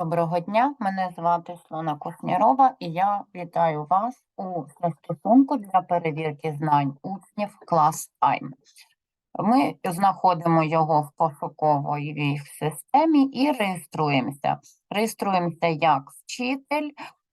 Доброго дня, мене звати Слона Кушнірова, і я вітаю вас у застосунку для перевірки знань учнів клас Time. Ми знаходимо його в пошуковій системі і реєструємося. Реєструємося як вчитель,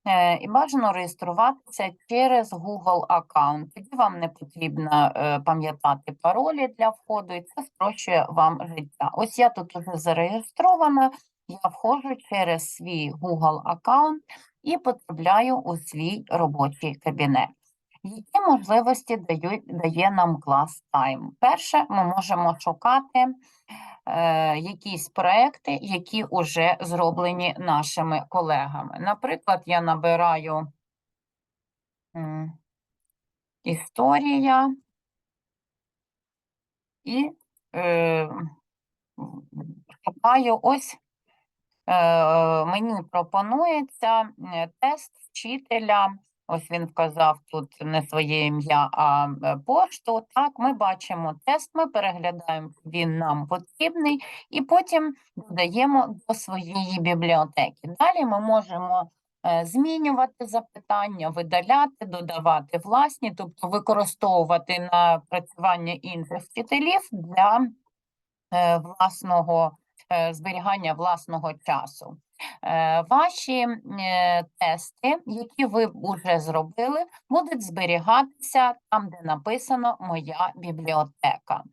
е, і бажано реєструватися через Google аккаунт. Тоді вам не потрібно е, пам'ятати паролі для входу, і це спрощує вам життя. Ось я тут уже зареєстрована. Я входжу через свій Google аккаунт і потрапляю у свій робочий кабінет. Які можливості дають, дає нам клас Time? Перше, ми можемо шукати е, якісь проекти, які вже зроблені нашими колегами. Наприклад, я набираю м, історія і е, шукаю ось Е, мені пропонується е, тест вчителя. Ось він вказав тут не своє ім'я, а е, пошту. Так, ми бачимо тест, ми переглядаємо, він нам потрібний, і потім додаємо до своєї бібліотеки. Далі ми можемо е, змінювати запитання, видаляти, додавати власні, тобто використовувати напрацювання інших вчителів для е, власного е, зберігання власного часу. Е, Ваші е, тести, які ви вже зробили, будуть зберігатися там, де написано Моя бібліотека.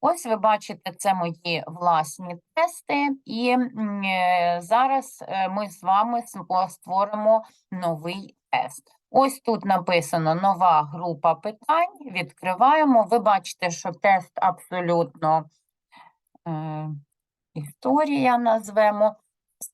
Ось ви бачите, це мої власні тести, і е, зараз е, ми з вами створимо новий тест. Ось тут написано нова група питань. Відкриваємо. Ви бачите, що тест абсолютно е, історія назвемо,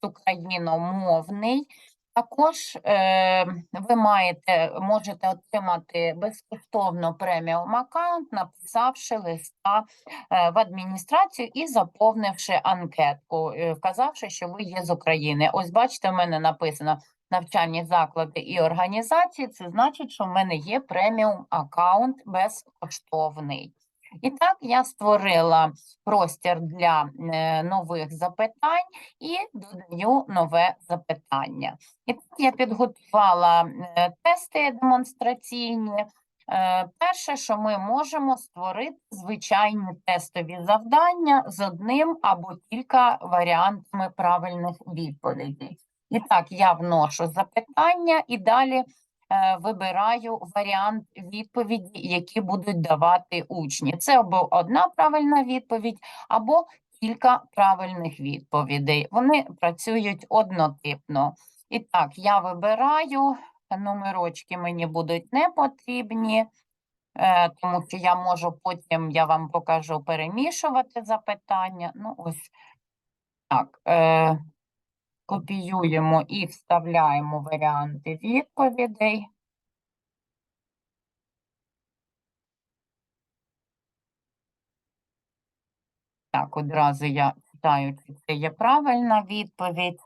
україномовний. Також е, ви маєте, можете отримати безкоштовно преміум аккаунт, написавши листа е, в адміністрацію і заповнивши анкетку, е, вказавши, що ви є з України. Ось бачите, в мене написано навчальні заклади і організації. Це значить, що в мене є преміум аккаунт безкоштовний. І так я створила простір для е, нових запитань і додаю нове запитання. І так я підготувала е, тести демонстраційні. Е, Перше, що ми можемо створити звичайні тестові завдання з одним або кілька варіантами правильних відповідей. І так, я вношу запитання і далі вибираю варіант відповіді, які будуть давати учні. Це або одна правильна відповідь, або кілька правильних відповідей. Вони працюють однотипно. І так, я вибираю, номерочки мені будуть не потрібні, е, тому що я можу потім, я вам покажу, перемішувати запитання. Ну, ось так. Е, копіюємо і вставляємо варіанти відповідей. Так, одразу я читаю, чи це є правильна відповідь.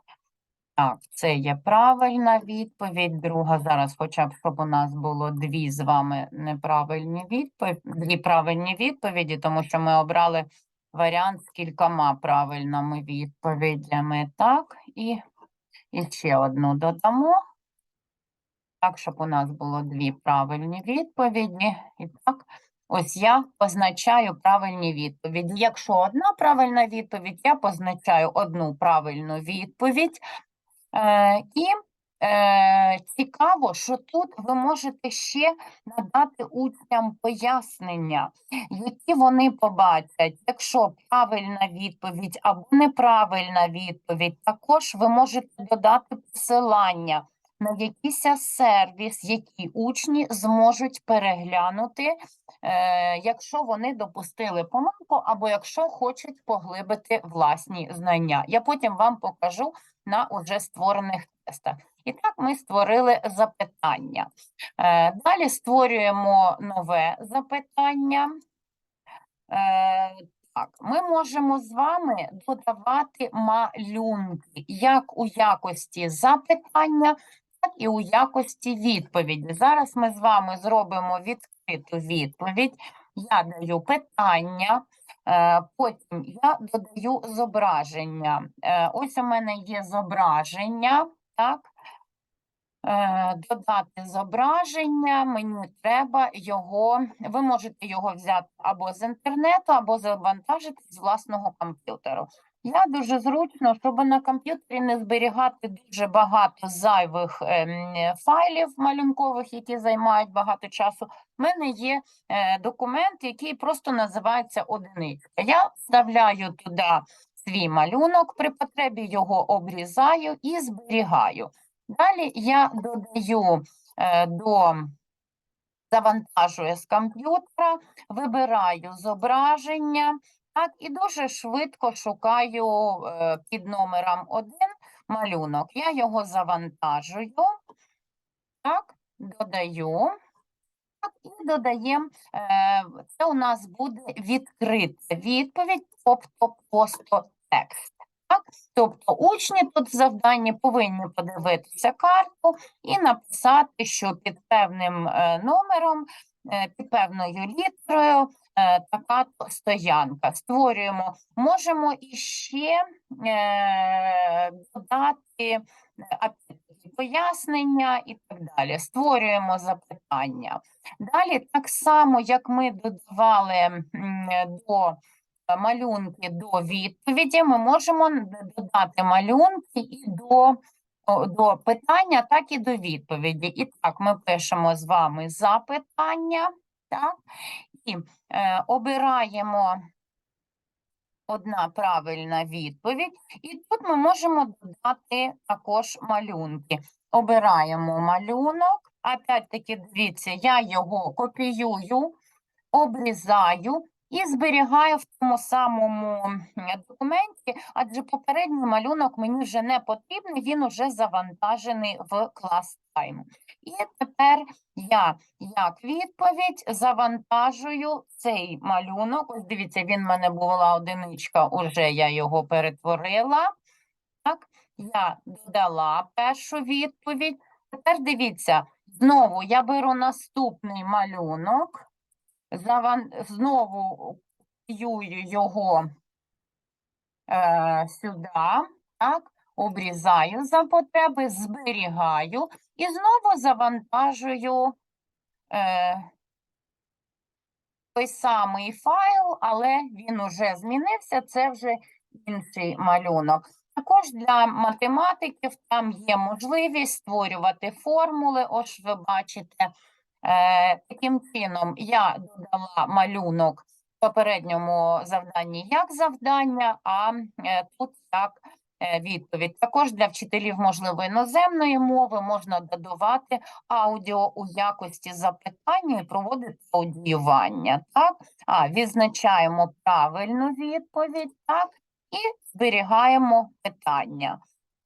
Так, це є правильна відповідь. Друга зараз, хоча б щоб у нас було дві з вами неправильні відповіді, дві правильні відповіді, тому що ми обрали варіант з кількома правильними відповідями. Так, і, і ще одну додамо. Так, щоб у нас було дві правильні відповіді. І так, ось я позначаю правильні відповіді. Якщо одна правильна відповідь, я позначаю одну правильну відповідь. Е, і е, цікаво, що тут ви можете ще надати учням пояснення, які вони побачать. Якщо правильна відповідь або неправильна відповідь, також ви можете додати посилання на якийсь сервіс, який учні зможуть переглянути, якщо вони допустили помилку, або якщо хочуть поглибити власні знання. Я потім вам покажу на уже створених тестах. І так ми створили запитання. Е, Далі створюємо нове запитання. Е, Так, ми можемо з вами додавати малюнки як у якості запитання, так і у якості відповіді. Зараз ми з вами зробимо відкриту відповідь. Я даю питання, Е, Потім я додаю зображення. Е, Ось у мене є зображення, так? Е, Додати зображення, мені треба його, ви можете його взяти або з інтернету, або завантажити з власного комп'ютеру. Я дуже зручно, щоб на комп'ютері не зберігати дуже багато зайвих ем, файлів малюнкових, які займають багато часу. В мене є е, документ, який просто називається одиничка. Я вставляю туди свій малюнок, при потребі його обрізаю і зберігаю. Далі я додаю е, до завантажую з комп'ютера, вибираю зображення, так, і дуже швидко шукаю е, під номером 1 малюнок. Я його завантажую, так, додаю. Так, і додаємо, е, це у нас буде відкрита відповідь, тобто просто текст. Так? Тобто учні тут в завданні повинні подивитися карту і написати, що під певним е, номером, під певною літерою е, така стоянка. Створюємо, можемо іще е, додати е, пояснення і так далі. Створюємо запитання. Далі, так само, як ми додавали до е, малюнки до відповіді, ми можемо додати малюнки і до, до питання, так і до відповіді. І так, ми пишемо з вами запитання, так, е, обираємо одна правильна відповідь, і тут ми можемо додати також малюнки. Обираємо малюнок, опять-таки, дивіться, я його копіюю, обрізаю і зберігаю в тому самому документі, адже попередній малюнок мені вже не потрібний, він вже завантажений в клас Time. І тепер я як відповідь завантажую цей малюнок. Ось дивіться, він в мене була одиничка, уже я його перетворила. Так, я додала першу відповідь. Тепер дивіться, знову я беру наступний малюнок, заван... знову копіюю його е, сюди, так, обрізаю за потреби, зберігаю і знову завантажую е, той самий файл, але він уже змінився, це вже інший малюнок. Також для математиків там є можливість створювати формули. Ось ви бачите, таким чином я додала малюнок в попередньому завданні як завдання, а е, тут як е, відповідь. Також для вчителів, можливо, іноземної мови можна додавати аудіо у якості запитання і проводити аудіювання. Так? А, відзначаємо правильну відповідь, так, і зберігаємо питання.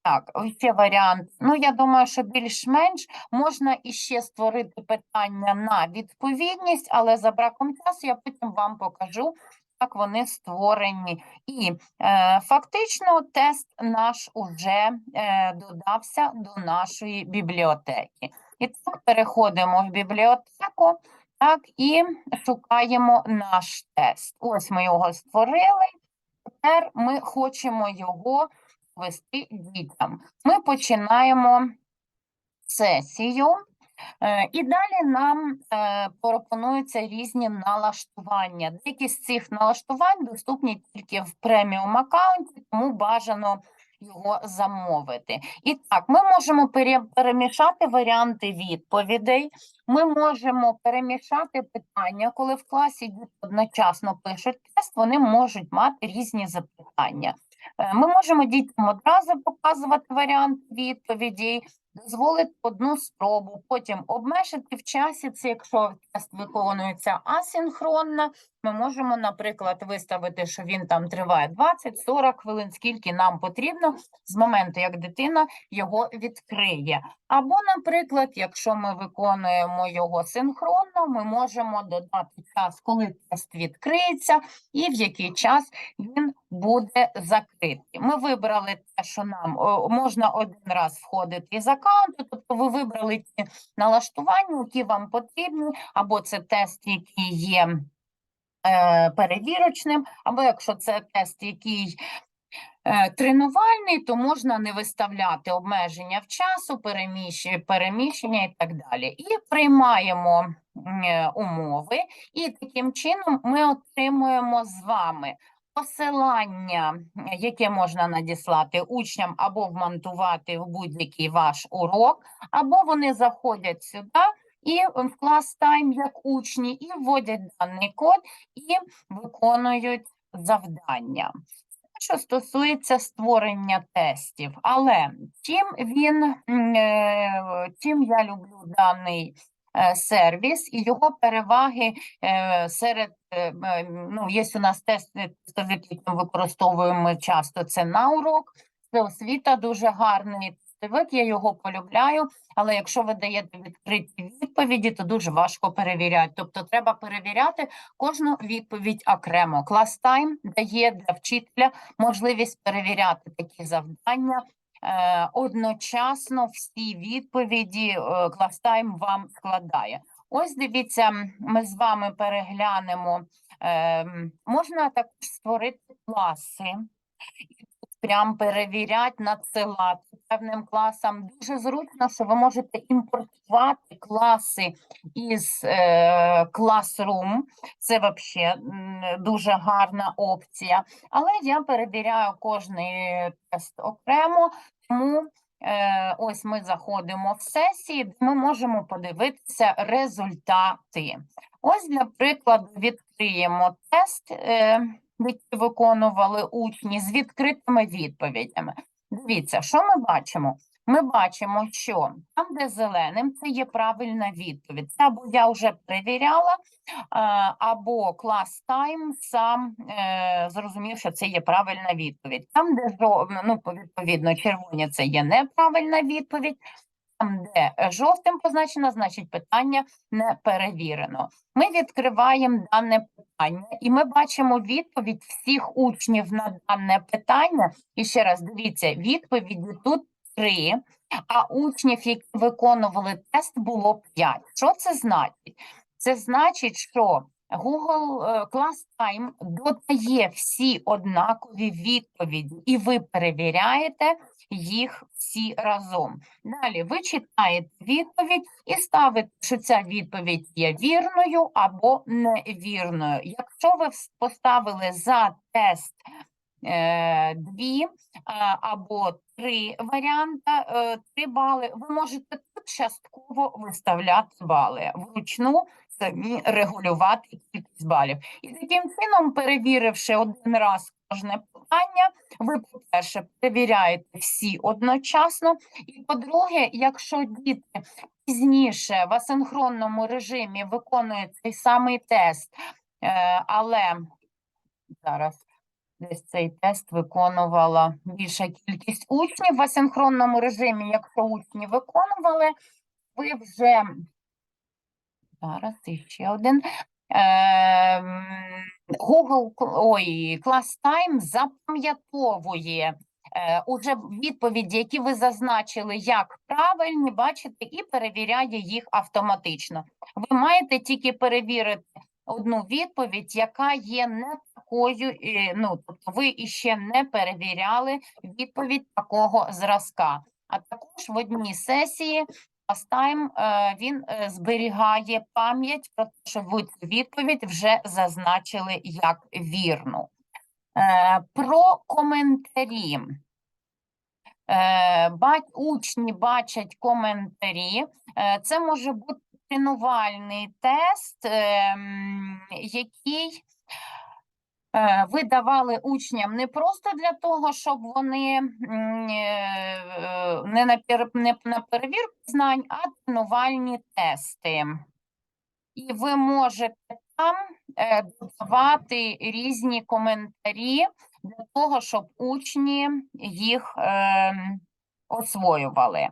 Так, ще варіант. Ну, я думаю, що більш-менш можна іще створити питання на відповідність, але за браком часу я потім вам покажу, як вони створені. І е, фактично тест наш уже е, додався до нашої бібліотеки. І так переходимо в бібліотеку. Так, і шукаємо наш тест. Ось ми його створили. Тепер ми хочемо його вести дітям. Ми починаємо сесію, е, і далі нам е, пропонуються різні налаштування. Деякі з цих налаштувань доступні тільки в преміум аккаунті, тому бажано його замовити. І так, ми можемо перемішати варіанти відповідей. Ми можемо перемішати питання, коли в класі одночасно пишуть тест, вони можуть мати різні запитання. Е, Ми можемо дітям одразу показувати варіант відповідей, дозволити одну спробу, потім обмежити в часі. Це якщо тест виконується асинхронно, ми можемо, наприклад, виставити, що він там триває 20-40 хвилин, скільки нам потрібно з моменту, як дитина його відкриє. Або, наприклад, якщо ми виконуємо його синхронно, ми можемо додати час, коли тест відкриється, і в який час він буде закритий. Ми вибрали те, що нам можна один раз входити із аккаунту, тобто ви вибрали ті налаштування, які вам потрібні, або це тест, який є е, перевірочним, або якщо це тест, який е, тренувальний, то можна не виставляти обмеження в часу, переміщення і так далі. І приймаємо е, умови, і таким чином ми отримуємо з вами посилання, яке можна надіслати учням або вмонтувати в будь-який ваш урок, або вони заходять сюди і в клас тайм як учні, і вводять даний код і виконують завдання. Що стосується створення тестів, але чим він, е, чим я люблю даний сервіс і його переваги е, серед, е, е, ну, є у нас тести, використовуємо часто, це на урок, це освіта дуже гарний тестовик, я його полюбляю, але якщо ви даєте відкриті відповіді, то дуже важко перевіряти. Тобто треба перевіряти кожну відповідь окремо. Клас Time дає для вчителя можливість перевіряти такі завдання. Е, одночасно всі відповіді кластайм вам складає. Ось дивіться, ми з вами переглянемо. Е, можна також створити класи прям перевіряти, надсилати певним класам. Дуже зручно, що ви можете імпортувати класи із е, Classroom. Це взагалі дуже гарна опція. Але я перевіряю кожний тест окремо, тому е, ось ми заходимо в сесії, де ми можемо подивитися результати. Ось, для прикладу, відкриємо тест, е, виконували учні з відкритими відповідями. Дивіться, що ми бачимо? Ми бачимо, що там, де зеленим, це є правильна відповідь. Це або я вже перевіряла, або клас тайм сам е, зрозумів, що це є правильна відповідь. Там, де ну, відповідно червоні, це є неправильна відповідь. Там, де е, жовтим позначено, значить питання не перевірено. Ми відкриваємо дане питання, і ми бачимо відповідь всіх учнів на дане питання. І ще раз дивіться, відповіді тут три, а учнів, які виконували тест, було п'ять. Що це значить? Це значить, що Google е, Class Time додає всі однакові відповіді, і ви перевіряєте їх всі разом. Далі ви читаєте відповідь і ставите, що ця відповідь є вірною або невірною. Якщо ви поставили за тест е, дві а, або три варіанта, е, три бали, ви можете тут частково виставляти бали вручну. Самі регулювати кількість балів. І таким чином, перевіривши один раз кожне питання, ви, по-перше, перевіряєте всі одночасно. І по-друге, якщо діти пізніше в асинхронному режимі виконують цей самий тест, е, але зараз десь цей тест виконувала більша кількість учнів в асинхронному режимі. Якщо учні виконували, ви вже зараз іще один. Ем, Google, ой, Class Time запам'ятовує е, уже відповіді, які ви зазначили як правильні, бачите, і перевіряє їх автоматично. Ви маєте тільки перевірити одну відповідь, яка є не такою, ну, тобто ви іще не перевіряли відповідь такого зразка. А також в одній сесії Time е, він е, зберігає пам'ять про те, що ви цю відповідь вже зазначили як вірну. Е, Про коментарі. Учні бачать коментарі. Це може бути тренувальний тест, ем, який ви давали учням не просто для того, щоб вони е, не на, не на перевірку знань, а тренувальні тести. І ви можете там е, додавати різні коментарі для того, щоб учні їх ем, освоювали.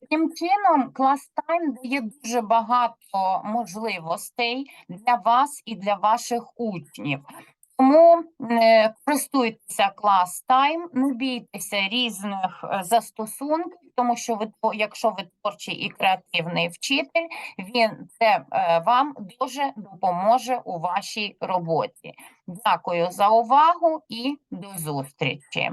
Таким чином, Class Time дає дуже багато можливостей для вас і для ваших учнів. Тому е, користуйтеся клас тайм, не бійтеся різних е, застосунків, тому що ви якщо ви творчий і креативний вчитель, він це е, вам дуже допоможе у вашій роботі. Дякую за увагу і до зустрічі.